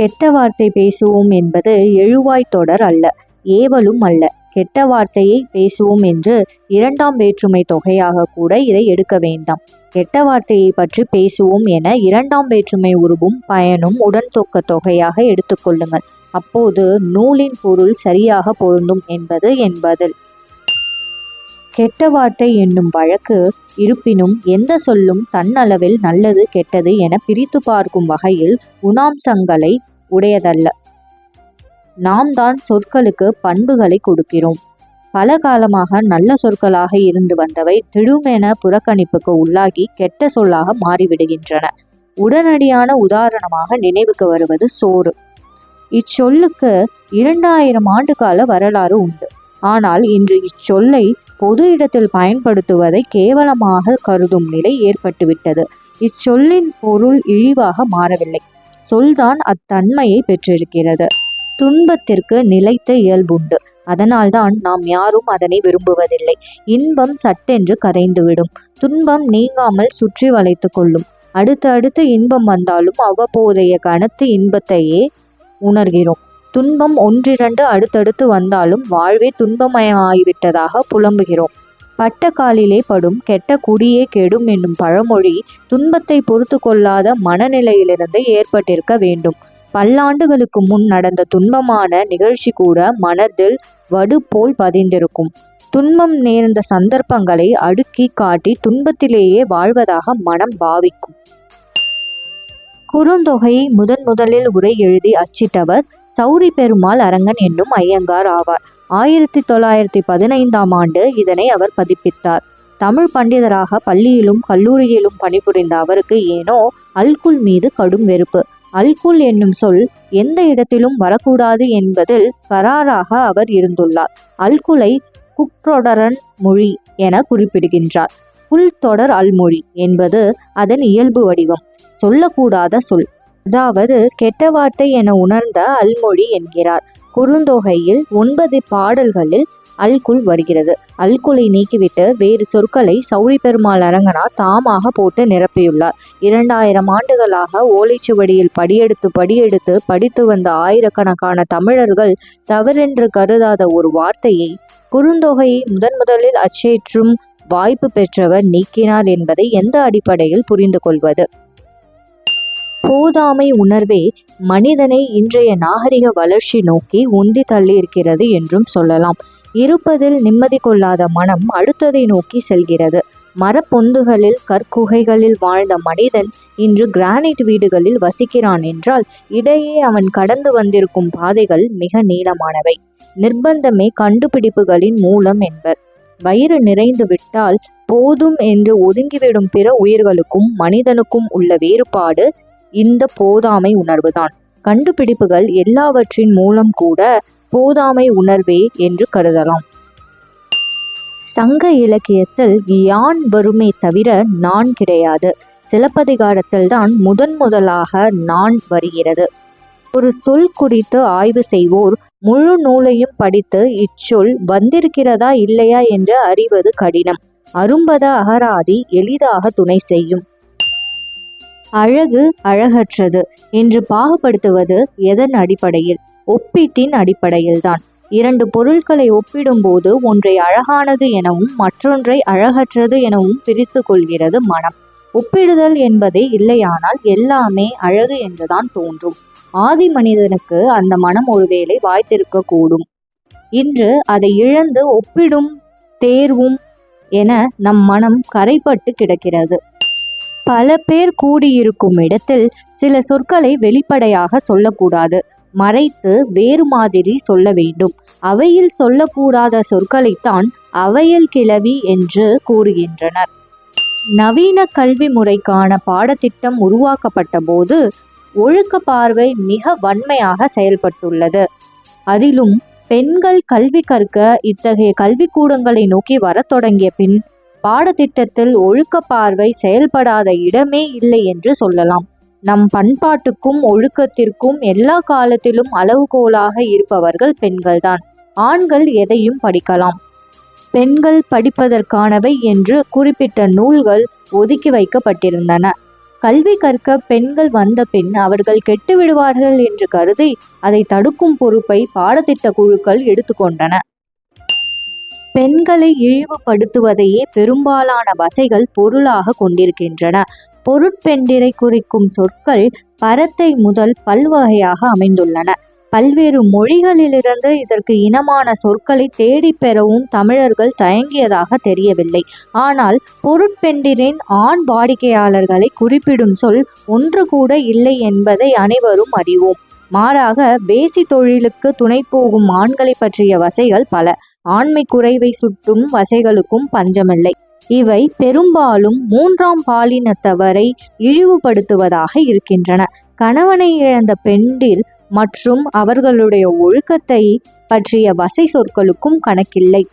கெட்ட வார்த்தை பேசுவோம் என்பது எழுவாய் தொடர் அல்ல ஏவலும் அல்ல. கெட்ட வார்த்தையை பேசுவோம் என்று இரண்டாம் வேற்றுமை தொகையாக கூட இதை எடுக்க வேண்டாம். கெட்ட வார்த்தையை பற்றி பேசுவோம் என இரண்டாம் வேற்றுமை உருவும் பயனும் உடன் தொக்க தொகையாக எடுத்துக்கொள்ளுங்கள் அப்போது நூலின் பொருள் சரியாக பொருந்தும் என்பது என் பதில். கெட்ட வார்த்தை என்னும் வழக்கு இருப்பினும் எந்த சொல்லும் தன்னளவில் நல்லது கெட்டது என பிரித்து பார்க்கும் வகையில் குணாம்சங்களை உடையதல்ல. நாம் தான் சொற்களுக்கு பண்புகளை கொடுக்கிறோம். பல காலமாக நல்ல சொற்களாக இருந்து வந்தவை திடுமென புறக்கணிப்புக்கு உள்ளாகி கெட்ட சொல்லாக மாறிவிடுகின்றன. உடனடியான உதாரணமாக நினைவுக்கு வருவது சோறு. இச்சொல்லுக்கு இரண்டாயிரம் ஆண்டு கால வரலாறு உண்டு. ஆனால் இன்று இச்சொல்லை பொது இடத்தில் பயன்படுத்துவதை கேவலமாக கருதும் நிலை ஏற்பட்டுவிட்டது. இச்சொல்லின் பொருள் இழிவாக மாறவில்லை. சொல்தான் அத்தன்மையை பெற்றிருக்கிறது. துன்பத்திற்கு நிலைத்த இயல்புண்டு. அதனால்தான் நாம் யாரும் அதனை விரும்புவதில்லை. இன்பம் சட்டென்று கரைந்துவிடும். துன்பம் நீங்காமல் சுற்றி வளைத்து கொள்ளும். அடுத்து அடுத்து இன்பம் வந்தாலும் அவ்வப்போதைய கனத்து இன்பத்தையே உணர்கிறோம். துன்பம் ஒன்றிரண்டு அடுத்தடுத்து வந்தாலும் வாழ்வே துன்பமயமாகிவிட்டதாக புலம்புகிறோம். பட்ட காலிலே படும் கெட்ட குடியே கெடும் என்னும் பழமொழி துன்பத்தை பொறுத்து கொள்ளாத மனநிலையிலிருந்து ஏற்பட்டிருக்க வேண்டும். பல்லாண்டுகளுக்கு முன் நடந்த துன்பமான நிகழ்ச்சி கூட மனதில் வடு போல் பதிந்திருக்கும். துன்பம் நேர்ந்த சந்தர்ப்பங்களை அடுக்கி காட்டி துன்பத்திலேயே வாழ்வதாக மனம் பாவிக்கும். குறுந்தொகையை முதன் முதலில் உரை எழுதி அச்சிட்டவர் சௌரி பெருமாள் அரங்கன் என்னும் ஐயங்கார் ஆவார். ஆயிரத்தி தொள்ளாயிரத்தி பதினைந்தாம் ஆண்டு இதனை அவர் பதிப்பித்தார். தமிழ் பண்டிதராக பள்ளியிலும் கல்லூரியிலும் பணிபுரிந்த அவருக்கு ஏனோ அல்குல் மீது கடும் வெறுப்பு. அல்குல் என்னும் சொல் எந்த இடத்திலும் வரக்கூடாது என்பதில் கராராக அவர் இருந்துள்ளார். அல்குலை குற்றொடரன் மொழி என குறிப்பிடுகின்றார். புல் தொடர் அல்மொழி என்பது அதன் இயல்பு வடிவம். சொல்லக்கூடாத சொல். அதாவது கெட்ட வார்த்தை என உணர்ந்த அல்மொழி என்கிறார். குறுந்தொகையில் ஒன்பது பாடல்களில் அல்குல் வருகிறது. அல்குலை நீக்கிவிட்டு வேறு சொற்களை சௌரி பெருமாள் அரங்கனார் தாமாக போட்டு நிரப்பியுள்ளார். இரண்டாயிரம் ஆண்டுகளாக ஓலைச்சுவடியில் படியெடுத்து படியெடுத்து படித்து வந்த ஆயிரக்கணக்கான தமிழர்கள் தவறென்று கருதாத ஒரு வார்த்தையை குறுந்தொகையை முதன் முதலில் அச்சேற்றும் வாய்ப்பு பெற்றவர் நீக்கினார் என்பதை எந்த அடிப்படையில் புரிந்து கொள்வது? போதாமை உணர்வே மனிதனை இன்றைய நாகரிக வளர்ச்சி நோக்கி உந்தி தள்ளியிருக்கிறது என்றும் சொல்லலாம். இருப்பதில் நிம்மதி கொள்ளாத மனம் அடுத்ததை நோக்கி செல்கிறது. மரப்பொந்துகளில் கற்குகைகளில் வாழ்ந்த மனிதன் இன்று கிரானைட் வீடுகளில் வசிக்கிறான் என்றால் இடையே அவன் கடந்து வந்திருக்கும் பாதைகள் மிக நீளமானவை. நிர்பந்தமே கண்டுபிடிப்புகளின் மூலம் என்பர். வயிறு நிறைந்து விட்டால் போதும் என்று ஒதுங்கிவிடும் பிற உயிர்களுக்கும் மனிதனுக்கும் உள்ள வேறுபாடு இந்த போதாமை உணர்வுதான். கண்டுபிடிப்புகள் எல்லாவற்றின் மூலம் கூட போதாமை உணர்வே என்று கருதலாம். சங்க இலக்கியத்தில் யான் வருமே தவிர நான் கிடையாது. சிலப்பதிகாரத்தில் தான் முதன் முதலாக நான் வருகிறது. ஒரு சொல் குறித்து ஆய்வு செய்வோர் முழு நூலையும் படித்து இச்சொல் வந்திருக்கிறதா இல்லையா என்று அறிவது கடினம். அரும்பத அகராதி எளிதாக துணை செய்யும். அழகு அழகற்றது என்று பாகுபடுத்துவது எதன் அடிப்படையில்? ஒப்பீட்டின் அடிப்படையில்தான். இரண்டு பொருட்களை ஒப்பிடும்போது ஒன்றை அழகானது எனவும் மற்றொன்றை அழகற்றது எனவும் பிரித்து கொள்கிறது மனம். ஒப்பிடுதல் என்பதே இல்லையானால் எல்லாமே அழகு என்றுதான் தோன்றும். ஆதி மனிதனுக்கு அந்த மனம் ஒருவேளை வாய்த்திருக்க கூடும் இன்று அதை இழந்து ஒப்பிடும் தேர்வும் என நம் மனம் கரைப்பட்டு கிடக்கிறது. பல பேர் கூடியிருக்கும் இடத்தில் சில சொற்களை வெளிப்படையாக சொல்லக்கூடாது. மறைத்து வேறு மாதிரி சொல்ல வேண்டும். அவையில் சொல்லக்கூடாத சொற்களைத்தான் அவையல் கிளவி என்று கூறுகின்றனர். நவீன கல்வி முறைக்கான பாடத்திட்டம் உருவாக்கப்பட்ட போது ஒழுக்க பார்வை மிக வன்மையாக செயல்பட்டுள்ளது. அதிலும் பெண்கள் கல்வி கற்க இத்தகைய கல்விக்கூடங்களை நோக்கி வரத் தொடங்கிய பின் பாடத்திட்டத்தில் ஒழுக்க பார்வை செயல்படாத இடமே இல்லை என்று சொல்லலாம். நம் பண்பாட்டுக்கும் ஒழுக்கத்திற்கும் எல்லா காலத்திலும் அளவுகோலாக இருப்பவர்கள் பெண்கள்தான். ஆண்கள் எதையும் படிக்கலாம். பெண்கள் படிப்பதற்கானவை என்று குறிப்பிட்ட நூல்கள் ஒதுக்கி வைக்கப்பட்டிருந்தன. கல்வி கற்க பெண்கள் வந்த பின் அவர்கள் கெட்டு விடுவார்கள் என்று கருதி அதை தடுக்கும் பொறுப்பை பாடத்திட்ட குழுக்கள் எடுத்துக்கொண்டன. பெண்களை இழிவுபடுத்துவதையே பெரும்பாலான வசைகள் பொருளாக கொண்டிருக்கின்றன. பொருட்பெண்டிரை குறிக்கும் சொற்கள் பரத்தை முதல் பல்வகையாக அமைந்துள்ளன. பல்வேறு மொழிகளிலிருந்து இதற்கு இனமான சொற்களை தேடிப் பெறவும் தமிழர்கள் தயங்கியதாக தெரியவில்லை. ஆனால் பொருட்பெண்டிரின் ஆண் வாடிக்கையாளர்களை குறிப்பிடும் சொல் ஒன்று கூட இல்லை என்பதை அனைவரும் அறிவோம். மாறாக வேசி தொழிலுக்கு துணை போகும் ஆண்களை பற்றிய வசைகள் பல. ஆண்மை குறைவை சுட்டும் வசைகளுக்கும் பஞ்சமில்லை. இவை பெரும்பாலும் மூன்றாம் பாலினத்தவரை இழிவுபடுத்துவதாக இருக்கின்றன. கணவனை இழந்த பெண்டில் மற்றும் அவர்களுடைய ஒழுக்கத்தை பற்றிய வசை சொற்களுக்கும் கணக்கில்லை.